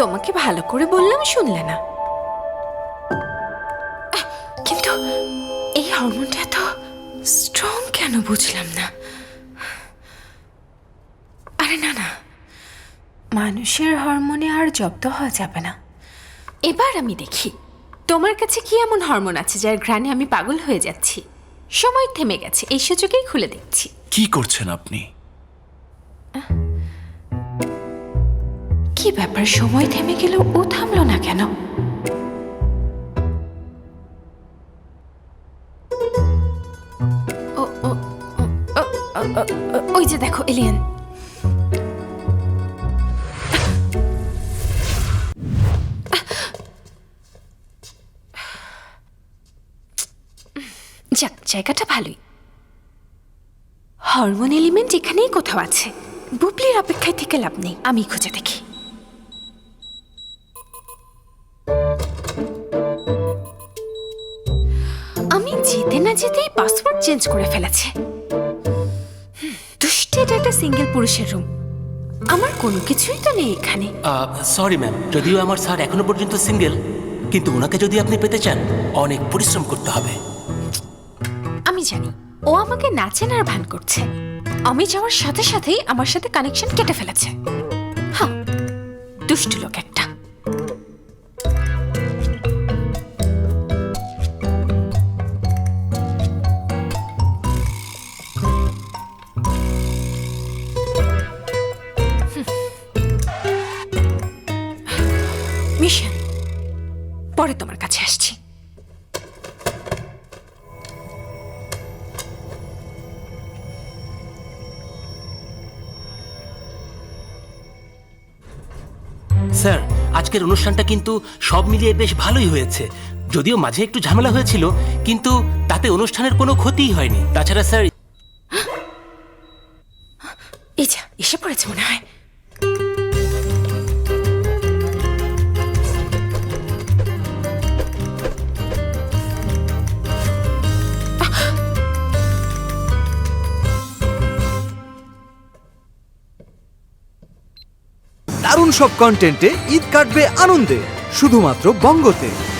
তোমাকে ভালো করে বললাম, শুনলে না। কিন্তু এই হরমোনটা এত স্ট্রং কেন বুঝলাম না? আরে না না। মানুষের হরমোনে আর জব্দ হওয়া যাবে না। এবার আমি দেখি, তোমার কাছে কি এমন হরমোন আছে যার ঘ্রাণে আমি পাগল হয়ে যাচ্ছি? সময় থেমে গেছে, এই সুযোগেই খুলে দেখছি। কি করছেন আপনি? কি ব্যাপার? সময় থেমে গেল ও থামলো না কেন? ওই যে দেখো, এলিয়ান। যাক, জায়গাটা ভালোই। হরমোন এলিমেন্ট এখানেই কোথাও আছে। বুবলির অপেক্ষায় থেকে লাভ নেই। আমি খুঁজে দেখি। যেতে না যেতেই পাসওয়ার্ড চেঞ্জ করে ফেলেছে। দুষ্টে এটা একটা সিঙ্গেল পুরুষের রুম। আমার কোনো কিছুই তো নেই এখানে। সরি ম্যাম যদিও আমার স্যার এখনও পর্যন্ত সিঙ্গেল কিন্তু ওনাকে যদি আপনি পেতে চান অনেক পরিশ্রম করতে হবে। আমি জানি ও আমাকে নাচেনার ভান করছে। আমি যাওয়ার সাথে সাথেই আমার সাথে কানেকশন কেটে ফেলেছে। হ্যাঁ দুষ্ট লোক একটা। মিশন পরে তোমার কাছে আসছি। স্যার আজকের অনুষ্ঠানটা কিন্তু সব মিলিয়ে বেশ ভালোই হয়েছে। যদিও মাঝে একটু ঝামেলা হয়েছিল কিন্তু তাতে অনুষ্ঠানের কোনো ক্ষতিই হয়নি। তাছাড়া স্যার এই যা এসে পড়েছে মনে হয়। সব কন্টেন্টে ঈদ কাটবে আনন্দে শুধুমাত্র বঙ্গতে।